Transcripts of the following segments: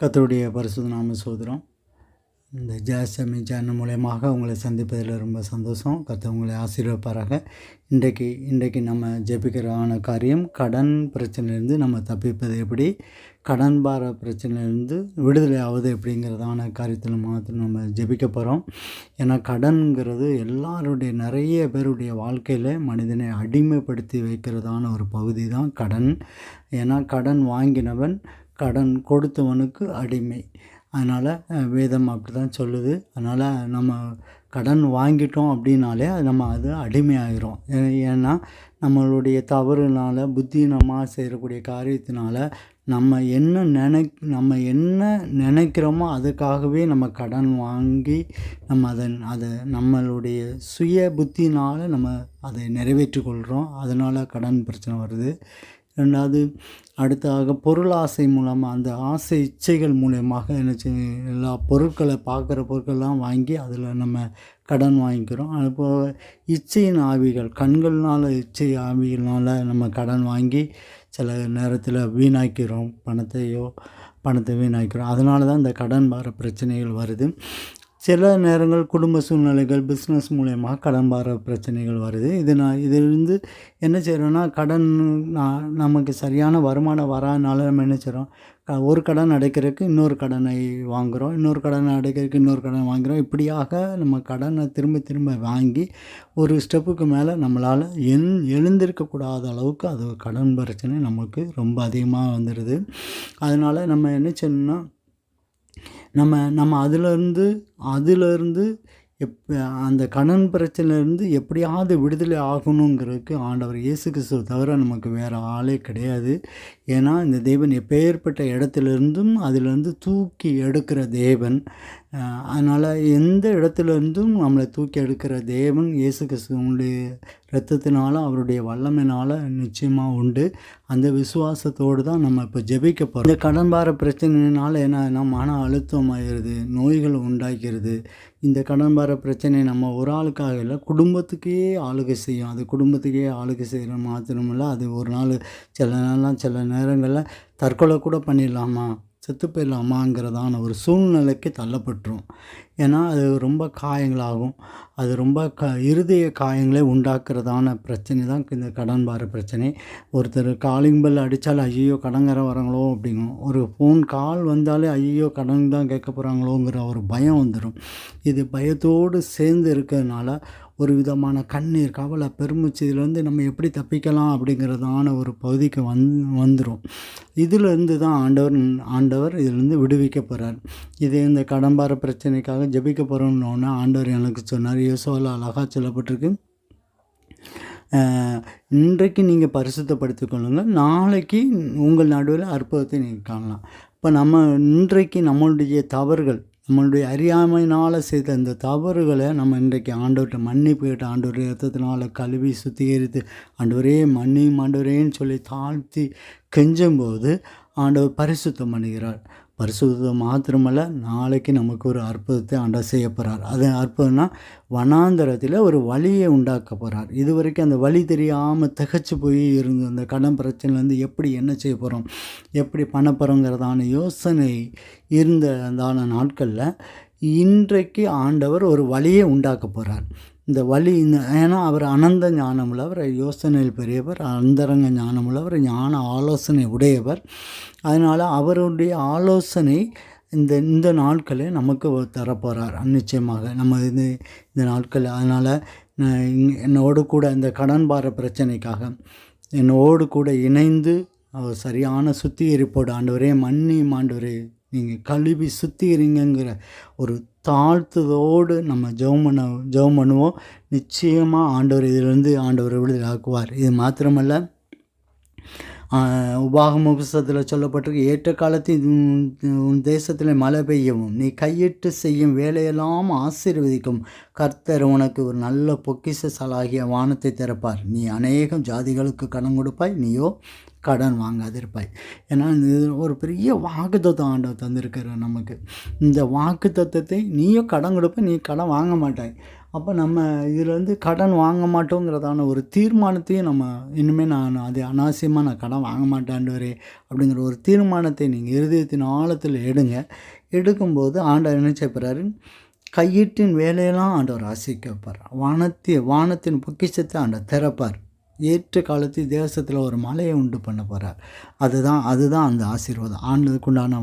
கத்தருடைய பரிசுத்த நாம சோதரம் இந்த ஜாசமி சேனல் மூலயமாக உங்களை சந்திப்பதில் ரொம்ப சந்தோஷம். கர்த்தர் உங்களை ஆசீர்வப்பாராக இன்றைக்கு இன்றைக்கு நம்ம ஜெபிக்கிறதான காரியம் கடன் பிரச்சனையிலேருந்து நம்ம தப்பிப்பது எப்படி? கடன் பார பிரச்சனையிலேருந்து விடுதலை ஆகுது எப்படிங்கிறதான காரியத்தில் மாத்திரம் நம்ம ஜெபிக்க போகிறோம் ஏன்னா கடன்கிறது எல்லாருடைய நிறைய பேருடைய வாழ்க்கையில் மனிதனை அடிமைப்படுத்தி வைக்கிறதான ஒரு பகுதி தான் கடன். ஏன்னா கடன் வாங்கினவன் கடன் கொடுத்தவனுக்கு அடிமை. அதனால் வேதம் அப்படி தான் சொல்லுது. அதனால் நம்ம கடன் வாங்கிட்டோம் அப்படின்னாலே அது நம்ம அது அடிமையாகிறோம் ஏ- ஏன்னா நம்மளுடைய தவறுனால் புத்தினமாக செய்யக்கூடிய காரியத்தினால நம்ம என்ன நினை நம்ம என்ன நினைக்கிறோமோ அதுக்காகவே நம்ம கடன் வாங்கி நம்ம அதை அதை நம்மளுடைய சுய புத்தினால் நம்ம அதை நிறைவேற்றி கொள்கிறோம் அதனால் கடன் பிரச்சனை வருது. ரெண்டாவது அடுத்ததாக பொருளாசை மூலமாக அந்த ஆசை இச்சைகள் மூலயமாக என்ன எல்லா பொருட்களை பார்க்குற பொருட்கள்லாம் வாங்கி அதில் நம்ம கடன் வாங்கிக்கிறோம். அதுபோக இச்சையின் ஆவிகள் கண்களினால் இச்சை ஆவிகள்னால் நம்ம கடன் வாங்கி சில நேரத்தில் வீணாக்கிறோம் பணத்தையோ பணத்தை வீணாக்கிறோம். அதனால தான் இந்த கடன் வர பிரச்சனைகள் வருது. சில நேரங்கள் குடும்ப சூழ்நிலைகள் பிஸ்னஸ் மூலயமா கடன் பார பிரச்சனைகள் வருது. இது நான் இதிலிருந்து என்ன செய்கிறோன்னா கடன் நான் நமக்கு சரியான வருமானம் வராதனால நம்ம என்ன செய்கிறோம் க- ஒரு கடன் அடைக்கிறதுக்கு இன்னொரு கடனை வாங்குகிறோம் இன்னொரு கடனை அடைக்கிறதுக்கு இன்னொரு கடன் வாங்குகிறோம் இப்படியாக நம்ம கடனை திரும்ப திரும்ப வாங்கி ஒரு ஸ்டெப்புக்கு மேலே நம்மளால் எந் எழுந்திருக்கக்கூடாத அளவுக்கு அது கடன் பிரச்சனை நமக்கு ரொம்ப அதிகமாக வந்துடுது அதனால் நம்ம என்ன செய்யணும்னா நம்ம நம்ம அதிலிருந்து அதிலிருந்து எப் அந்த கடன் பிரச்சனையிலேருந்து எப்படியாவது விடுதலை ஆகணுங்கிறதுக்கு ஆண்டவர் இயேசு கிறிஸ்துவ தவிர நமக்கு வேறு ஆளே கிடையாது. ஏன்னா இந்த தேவன் எப்பேற்பட்ட இடத்துலேருந்தும் அதிலிருந்து தூக்கி எடுக்கிற தேவன். அதனால் எந்த இடத்துலேருந்தும் நம்மளை தூக்கி எடுக்கிற தேவன் இயேசு கிறிஸ்துவனுடைய ரத்தத்தினால அவருடைய வல்லமையினால் நிச்சயமாக உண்டு. அந்த விசுவாசத்தோடு தான் நம்ம இப்போ ஜெபிக்க போகிறோம் இந்த கடன் பார பிரச்சனைனால என்ன மன அழுத்தம் ஆயிடுது நோய்கள் உண்டாக்கிறது இந்த கடன் பார பிரச்சனை நம்ம ஒரு ஆளுக்காக இல்லை குடும்பத்துக்கே ஆளுகை செய்யும். அது குடும்பத்துக்கே ஆளுகை செய்கிற மாத்திரமில்ல அது ஒரு நாள் சில நாள்லாம் சில நேரங்களில் தற்கொலை கூட பண்ணிடலாமா? செத்து போயிடலாமாங்கிறதான ஒரு சூழ்நிலைக்கு தள்ளப்பட்டுரும். ஏன்னா அது ரொம்ப காயங்களாகும். அது ரொம்ப க இருதய காயங்களை உண்டாக்குறதான பிரச்சனை தான் இந்த கடன் பார பிரச்சனை. ஒருத்தர் காலிங் பெல் அடித்தால் ஐயோ கடங்கர வராங்களோ அப்படிங்கும் ஒரு ஃபோன் கால் வந்தாலே ஐயோ கடன் தான் கேட்க போகிறாங்களோங்கிற ஒரு பயம் வந்துடும் இது பயத்தோடு சேர்ந்து இருக்கிறதுனால ஒரு விதமான கண்ணீர் கவலை பெருமூச்சு இதுலேருந்து நம்ம எப்படி தப்பிக்கலாம் அப்படிங்கிறதான ஒரு பகுதிக்கு வந் வந்துடும் இதிலிருந்து தான் ஆண்டவர் ஆண்டவர் இதிலிருந்து விடுவிக்க போகிறார் இது இந்த கடம்பார பிரச்சனைக்காக ஜெபிக்க போகிறோம்னு ஆண்டவர் எனக்கு சொன்னார். யோசோவில் அழகாக சொல்லப்பட்டிருக்கு. இன்றைக்கு நீங்கள் பரிசுத்தப்படுத்தி கொள்ளுங்கள். நாளைக்கு உங்கள் நடுவில் அற்புதத்தை நீங்கள் காணலாம். இப்போ நம்ம இன்றைக்கு நம்மளுடைய தவறுகள் நம்மளுடைய அறியாமையினால் செய்த அந்த தவறுகளை நம்ம இன்றைக்கு ஆண்டவர்கிட்ட மன்னிப்பு கேட்டு ஆண்டவர் ரத்தத்தினால் கழுவி சுத்திகரித்து ஆண்டவரே மன்னியும் ஆண்டவரேன்னு சொல்லி தாழ்த்தி கெஞ்சும்போது ஆண்டவர் பரிசுத்தம் பண்ணுகிறார் பரிசுத்தம் மாத்திரமல்ல நாளைக்கு நமக்கு ஒரு அற்புதத்தை ஆண்டா செய்ய போகிறார் அது அற்புதம்னா வனாந்தரத்தில் ஒரு வழியை உண்டாக்க போகிறார் இது வரைக்கும் அந்த வழி தெரியாமல் திகச்சு போய் இருந்த அந்த கடன் பிரச்சனைலேருந்து எப்படி என்ன செய்ய போகிறோம் எப்படி பண்ண போகிறோங்கிறதான யோசனை இருந்த அந்தான நாட்களில் இன்றைக்கு ஆண்டவர் ஒரு வழியை உண்டாக்க போகிறார் இந்த வழி இந்த ஏன்னா அவர் அனந்த ஞானமுள்ளவர் யோசனையில் பெரியவர் அந்தரங்க ஞானமுள்ளவர் ஞான ஆலோசனை உடையவர். அதனால் அவருடைய ஆலோசனை இந்த இந்த நாட்களே நமக்கு தரப்போகிறார் நிச்சயமாக நம்ம இது இந்த நாட்கள் அதனால் என்னோடு கூட இந்த கடன் பார பிரச்சனைக்காக என்னோடு கூட இணைந்து அவர் சரியான சுத்திகரிப்போடு ஆண்டவரே மன்னி ஆண்டவரே. நீங்கள் கழுவி சுத்திகரிங்கிற ஒரு தாழ்த்துதோடு நம்ம ஜெபம் பண்ண ஜெபம் பண்ணுவோம். நிச்சயமாக ஆண்டவர் இதிலிருந்து ஆண்டவர் விடுதலை ஆக்குவார். இது மாத்திரமல்ல உபாகம புஸ்தத்தில் சொல்லப்பட்டிருக்கு ஏற்ற காலத்தில் உன் தேசத்தில் மழை பெய்யவும் நீ கையிட்டு செய்யும் வேலையெல்லாம் ஆசீர்வதிக்கும். கர்த்தர் உனக்கு ஒரு நல்ல பொக்கிஷசாலாகிய வானத்தை திறப்பார். நீ அநேகம் ஜாதிகளுக்கு கடன் கொடுப்பாய் நீயோ கடன் வாங்காதிருப்பாய். ஏன்னா இது ஒரு பெரிய வாக்குத்தத்தம் ஆண்டவர் தந்திருக்கிறார் நமக்கு. இந்த வாக்குத்தத்தத்தை நீயும் கடன் கொடுப்ப நீ கடன் வாங்க மாட்டாய். அப்போ நம்ம இதில் வந்து கடன் வாங்க மாட்டோங்கிறதான ஒரு தீர்மானத்தையும் நம்ம இனிமேல் நான் அது அனாவசியமாக நான் கடன் வாங்க மாட்டேன்டுவரே அப்படிங்கிற ஒரு தீர்மானத்தை நீங்கள் இருதயத்தின் ஆழத்தில் எடுங்க. எடுக்கும்போது ஆண்டவர் என்ன செய்யப்படுறாரு கையீட்டின் வேலையெல்லாம் ஆண்டவர் ஆசிக்க வைப்பார் வானத்தின் பொக்கிஷத்தை ஆண்டவர் திறப்பார். ஏற்ற காலத்தில் தேசத்தில் ஒரு மலையை உண்டு பண்ண போகிறார் அதுதான் அதுதான் அந்த ஆசீர்வாதம். ஆண்டுக்கு உண்டான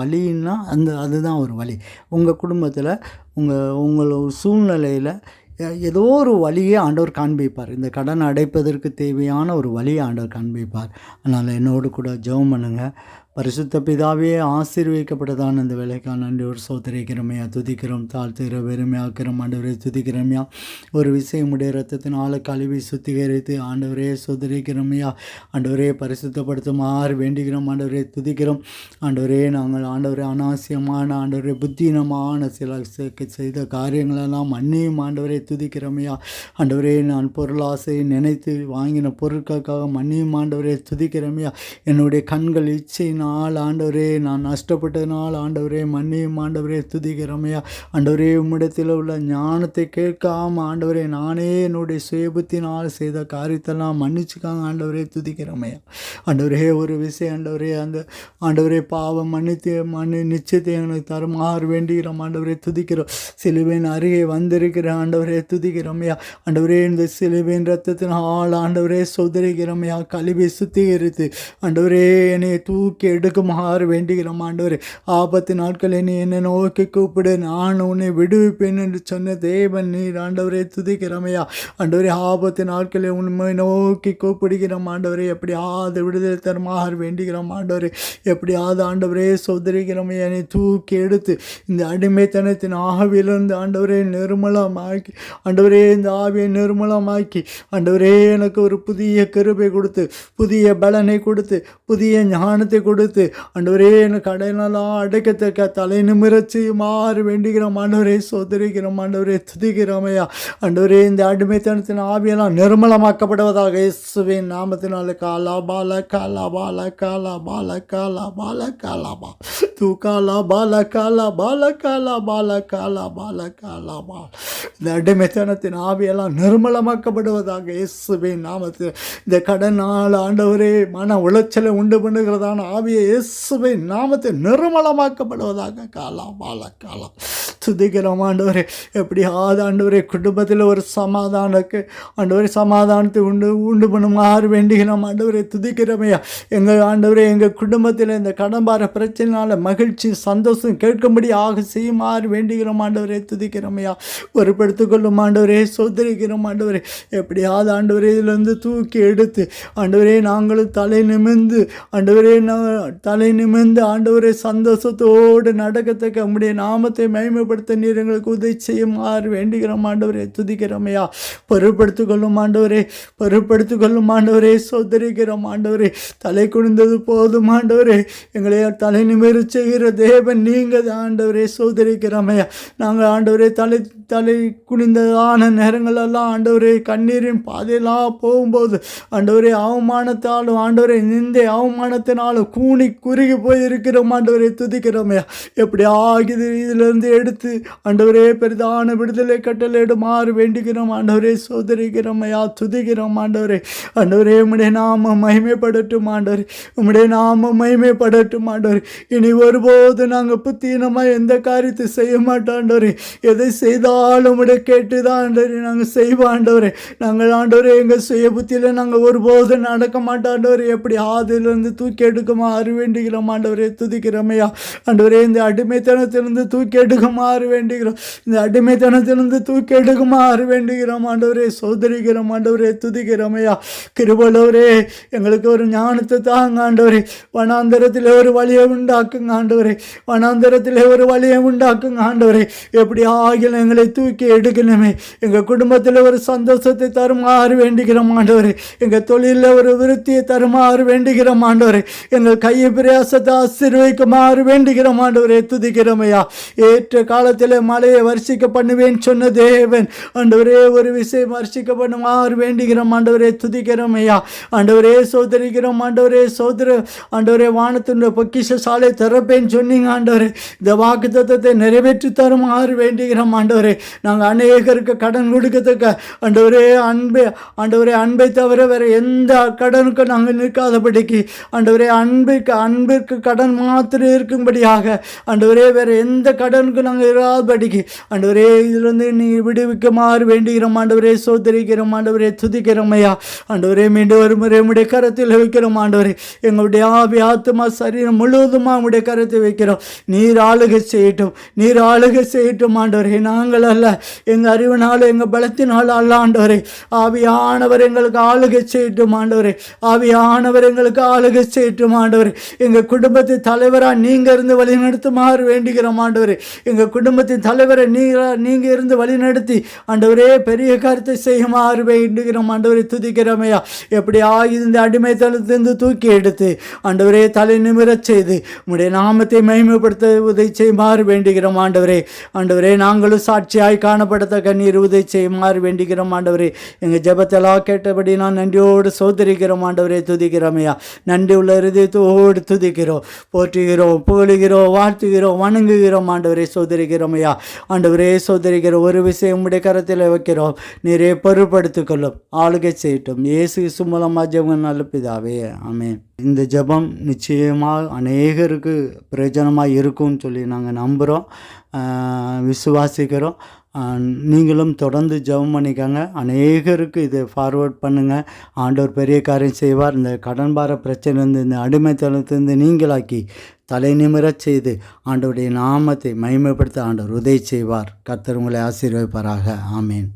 வழின்னா அந்த அதுதான் ஒரு வழி. உங்கள் குடும்பத்தில் உங்கள் உங்கள் சூழ்நிலையில் ஏதோ ஒரு வழியை ஆண்டவர் காண்பிப்பார். இந்த கடன் அடைப்பதற்கு தேவையான ஒரு வழியை ஆண்டவர் காண்பிப்பார். அதனால் என்னோடு கூட ஜெபம் பண்ணுங்கள் பரிசுத்த பிதாவே ஆசீர்வதிக்கப்பட்டதான அந்த வேலைக்கான நன்றி ஒரு சோதரிக்கிறமையா துதிக்கிறோம் தாழ்த்துகிற வெறுமையாக்கிறோம் ஆண்டவரே துதிக்கிறமையா. ஒரு விஷயம் உடைய ரத்தத்தினால கழுவி சுத்திகரித்து ஆண்டவரே சோதரிக்கிறமையா ஆண்டவரே பரிசுத்தப்படுத்துமாறு வேண்டுகிறோம் ஆண்டவரே துதிக்கிறோம். ஆண்டவரே நாங்கள் ஆண்டவரே அனாவசியமான ஆண்டவரே புத்தீனமான சில செய்த காரியங்களெல்லாம் மன்னியும் ஆண்டவரே துதிக்கிறமையா. ஆண்டவரே நான் பொருளாசை நினைத்து வாங்கின பொருட்களுக்காக மன்னியும் ஆண்டவரே துதிக்கிறமையா. என்னுடைய கண்கள் நாள் ஆண்டவரே நான் நஷ்டப்பட்ட நாள் ஆண்டவரே மன்னியும் ஆண்டவரே துதிக்கிறமையா ஆண்டவரே உம்மிடத்தில் உள்ள ஞானத்தை கேட்காம ஆண்டவரே நானே என்னுடைய சுயபுத்தினால் செய்த காரியத்தெல்லாம் மன்னிச்சுக்காங்க ஆண்டவரே துதிக்கிறமையா ஆண்டவரே ஒரு விஷயம் ஆண்டவரே அந்த ஆண்டவரே பாவம் மன்னித்து மன்னி நிச்சயத்தை எனக்கு தருமாறு வேண்டுகிறோம் ஆண்டவரே துதிக்கிறோம். சிலுவையின் அருகே வந்திருக்கிற ஆண்டவரே துதிக்கிறமையா ஆண்டவரே இந்த சிலுவையின் ரத்தத்தினால் ஆண்டவரே சுதரிக்கிறோமையா கழுவி சுத்திகரித்து ஆண்டவரே என்னை தூக்கி எடுக்குமாறு வேண்டுகிறோம் ஆண்டவரே. ஆபத்து நாட்களில் நீ என்னை நோக்கி கூப்பிடு. நான் உன்னை விடுவிப்பேன் என்று சொன்ன தேவன் நீர் ஆண்டவரே துதிக்கிறமையா ஆண்டவரே ஆபத்து நாட்களில் உண்மை நோக்கி கூப்பிடுகிறோம் ஆண்டவரே. எப்படியாவது விடுதலை தருமாறு வேண்டுகிறோம் ஆண்டவரே. எப்படியாவது ஆண்டவரே சோதரிக்கிறோமே என்னை தூக்கி எடுத்து இந்த அடிமைத்தனத்தின் ஆவியிலிருந்து ஆண்டவரே நிர்மலமாக்கி ஆண்டவரே இந்த ஆவியை நிர்மலமாக்கி ஆண்டவரே எனக்கு ஒரு புதிய கருப்பை கொடுத்து புதிய பலனை கொடுத்து புதிய ஞானத்தை கொடுத்து ஆண்டவரே எனக்கு அடையாளம் அடைக்கத்தக்க தலை நிமிரச்சு மாறு வேண்டுகிறோம். ஆண்டவரே சோதரிக்கிறோம். ஆண்டவரே துதிக்கிறோமையா ஆண்டவரே இந்த அடிமைத்தனத்தின் ஆவியெல்லாம் நிர்மலமாக்கப்படுவதாக இயேசுவின் நாமத்தினால. காலா பால காலா பால காலா பால காலா பால காலா பா தூ காலா பால காலா பால காலா பால காலா பால காலா பா இந்த அடிமைத்தனத்தின் ஆவியெல்லாம் நிர்மலமாக்கப்படுவதாக இயேசுவின் நாமத்தில். இந்த கடனால் ஆண்டவரே மன உளைச்சலை உண்டு பண்ணுகிறதான ஆவி ஆண்டவராகிய இயேசுவை நாமத்தை நிர்மலமாக்கப்படுவதாக காலம் வாழ காலம். துதிக்கிறோம் ஆண்டவரே. எப்படியாவது ஆண்டவரே குடும்பத்தில் ஒரு சமாதானக்கு ஆண்டவரே சமாதானத்தை உண்டு உண்டு பண்ணுமாறு வேண்டுகிறோம். ஆண்டவரை துதிக்கிறோமையா எங்கள் ஆண்டவரே எங்கள் குடும்பத்தில் இந்த கடம்பார பிரச்சனையினால் மகிழ்ச்சி சந்தோஷம் கேட்கும்படி ஆக செய்யுமாறு வேண்டுகிறோம். ஆண்டவரே துதிக்கிறோமையா பொறுப்படுத்திக் கொள்ளும் ஆண்டவரே சோதரிக்கிறோம் ஆண்டவரே. எப்படியாவது ஆண்டவரே இதிலிருந்து தூக்கி எடுத்து ஆண்டவரே நாங்களும் தலை நிமிர்ந்து ஆண்டவரே நாங்கள் தலை நிமிர்ந்து ஆண்டவரே சந்தோஷத்தோடு நடக்கத்தக்க உம்முடைய நாமத்தை மயமைப்படுத்த நீர் எங்களுக்கு உதவி செய்யுமாறு வேண்டுகிறோம். ஆண்டவரே துதிக்கிறோமையா பொருட்படுத்திக் கொள்ளும் ஆண்டவரே பொருட்படுத்திக் கொள்ளும் ஆண்டவரே சோதரிக்கிறோம் ஆண்டவரே. தலை குனிந்தது போதும் ஆண்டவரே. எங்களை தலை நிமிர செய்கிற தேவன் நீங்கள் தான் ஆண்டவரே சோதரிக்கிறோமையா நாங்கள் ஆண்டவரே தலை தலை குனிந்ததான நேரங்களெல்லாம் ஆண்டவரே கண்ணீரின் பாதையெல்லாம் போகும்போது ஆண்டவரே அவமானத்தாலும் ஆண்டவரே நிந்தை அவமானத்தினாலும் கூ கூனி குறுகி போய் இருக்கிறோம் ஆண்டவரை துதிக்கிறோமே எப்படி ஆகிது இதிலிருந்து எடுத்து ஆண்டவரே பெரிதான விடுதலை கட்டளையிடுமாறு வேண்டுகிறோம். ஆண்டவரே சோதரிக்கிறோமையா துதிக்கிறோம் ஆண்டவரே. ஆண்டவரே உம்முடைய நாம மகிமைப்படட்டும் ஆண்டவர். உம்முடைய நாம மகிமைப்படட்டும் ஆண்டவர். இனி ஒருபோது நாங்கள் புத்தீனமாக எந்த காரியத்தை செய்ய மாட்டோம் எதை செய்தாலும் உம்முடைய கேட்டு தான் ஆண்டவரே நாங்கள் செய்வோம் ஆண்டவரே. நாங்கள் ஆண்டவரே எங்கள் சுய புத்தியில் நாங்கள் ஒருபோது நடக்க மாட்டோம் எப்படி ஆதிலிருந்து தூக்கி எடுக்குமா? எடுக்குமாறு வேண்டுகிறோம். ஆண்டவரே துதிக்கிறோமையா ஆண்டவரே இந்த அடிமைத்தனத்திலிருந்து தூக்கி எடுக்குமாறு வேண்டுகிறோம். இந்த அடிமைத்தனத்திலிருந்து தூக்கி எடுக்குமாறு வேண்டுகிறோம். ஆண்டவரே சோதரிக்கிறோம். ஆண்டவரே துதிக்கிறோமையா கிருபலவரே எங்களுக்கு ஒரு ஞானத்தை தாங்க ஆண்டவரே. வனாந்தரத்தில் ஒரு வழியை உண்டாக்குங்க ஆண்டவரே. வனாந்தரத்தில் ஒரு வழியை உண்டாக்குங்க ஆண்டவரே. எப்படி ஆகிலும் எங்களை தூக்கி எடுக்கணுமே. எங்கள் குடும்பத்தில் ஒரு சந்தோஷத்தை தருமாறு வேண்டுகிறோம் ஆண்டவரே. எங்கள் தொழிலில் ஒரு விருத்தியை தருமாறு வேண்டுகிறோம் ஆண்டவரே. எங்கள் கையை பிரயாசத்தை ஆசீர்வதிக்குமாறு வேண்டுகிறோம் ஆண்டவரே துதிக்கிறோமையா. ஏற்ற காலத்தில் மழையை வரிசிக்க பண்ணுவேன் சொன்ன தேவன். ஆண்டவரே ஒரு விஷயம் வரிசிக்க பண்ணுமாறு வேண்டுகிறோம் ஆண்டவரே துதிக்கிறோம் ஐயா ஆண்டவரே சோதரிக்கிறோம் ஆண்டவரே சோதர ஆண்டவரே வானத்தின் பொக்கிஷ சாலை திறப்பேன் சொன்னீங்க ஆண்டவரே. இந்த வாக்கு தத்துவத்தை நிறைவேற்றி தருமாறு வேண்டுகிறோம் ஆண்டவரே. நாங்கள் அநேகருக்கு கடன் கொடுக்கத்தக்க ஆண்டவரே அன்பை ஆண்டவரே அன்பை தவிர வேறு எந்த கடனுக்கும் நாங்கள் நிற்காதபடிக்கு ஆண்டவரே அன்பிற்கு அன்பிற்கு கடன் மாத்திரம் இருக்கும்படியாக. ஆண்டவரே வேறு எந்த கடனுக்கும் நாங்கள் இராதபடிக்கு. ஆண்டவரே இதிலிருந்து நீ விடுவிக்குமாறு வேண்டுகிறோம். ஆண்டவரே சோதரிக்கிறோம். ஆண்டவரே துதிக்கிறோம் ஐயா. ஆண்டவரே மீண்டும் ஒரு முறை உடைய கரத்தில் வைக்கிறோம். ஆண்டவரே எங்களுடைய ஆவி ஆத்மா சரீரம் முழுவதுமாக உடைய கரத்தை வைக்கிறோம். நீர் ஆளுகை செய்யட்டும். நீர் ஆளுகை செய்யட்டும். ஆண்டவரே நாங்கள் அல்ல. எங்கள் அறிவினாலும் எங்கள் பலத்தினால் அல்ல. ஆண்டவரே ஆவியானவர் எங்களுக்கு ஆளுகை செய்யட்டும். ஆண்டவரே ஆவியானவர் எங்களுக்கு ஆளுகை செய்யட்டும். ஆண்டவரே எங்கள் குடும்பத்தின் தலைவராக நீங்கள் இருந்து வழிநடத்துமாறு வேண்டுகிறோம் ஆண்டவர். எங்கள் குடும்பத்தின் தலைவரை நீங்களாக நீங்கள் இருந்து வழிநடத்தி ஆண்டவரே பெரிய கருத்தை செய்யுமாறு வேண்டுகிறோம் ஆண்டவரை. துதிக்கிறோமையா. எப்படி ஆகி இந்த அடிமைத்தளத்திலிருந்து தூக்கி எடுத்து ஆண்டவரே தலை நிமிரச் செய்து உடைய நாமத்தை மகிமைப்படுத்த உதவி செய்யுமாறு வேண்டுகிறோம் ஆண்டவரே. ஆண்டவரே நாங்களும் சாட்சியாய் காணப்படத்தக்க நீர் உதவி செய்யுமாறு வேண்டுகிறோம் ஆண்டவரே. எங்கள் ஜபத்தெல்லாம் கேட்டபடி நான் நன்றியோடு சோதரிக்கிறோம் ஆண்டவரே. துதிக்கிறோமையா. நன்றி உள்ள இருதயத்தோடு துதிக்கிறோம். போற்றுகிறோம் புகழுகிறோம் வாழ்த்துகிறோம் வணங்குகிறோம். ஆண்டவரே சோதரிக்கிறோமையா ஆண்டவரே சோதரிக்கிற ஒரு விஷயம் உடைய கரத்தில் வைக்கிறோம். நிறைய பொருட்படுத்திக் கொள்ளும். ஆளுகை செய்யட்டும். இயேசு கிறிஸ்து மூலமாக நல்ல பிதாவே. ஆமென். இந்த ஜெபம் நிச்சயமாக அநேகருக்கு பிரயோஜனமாக இருக்கும்னு சொல்லி நாங்கள் நம்புகிறோம் விசுவாசிக்கிறோம். நீங்களும் தொடர்ந்து ஜெபம் பண்ணிக்கோங்க. அநேகருக்கு இதை ஃபார்வர்ட் பண்ணுங்கள் ஆண்டவர் பெரிய காரியம் செய்வார். இந்த கடன் பார பிரச்சனைலேருந்து இந்த அடிமைத்தனத்திலிருந்து நீங்களாக்கி தலை நிமிரச் செய்து ஆண்டவருடைய நாமத்தை மகிமைப்படுத்த ஆண்டவர் உதவி செய்வார். கர்த்தர் உங்களை ஆசீர்வதிப்பாராக. ஆமேன்.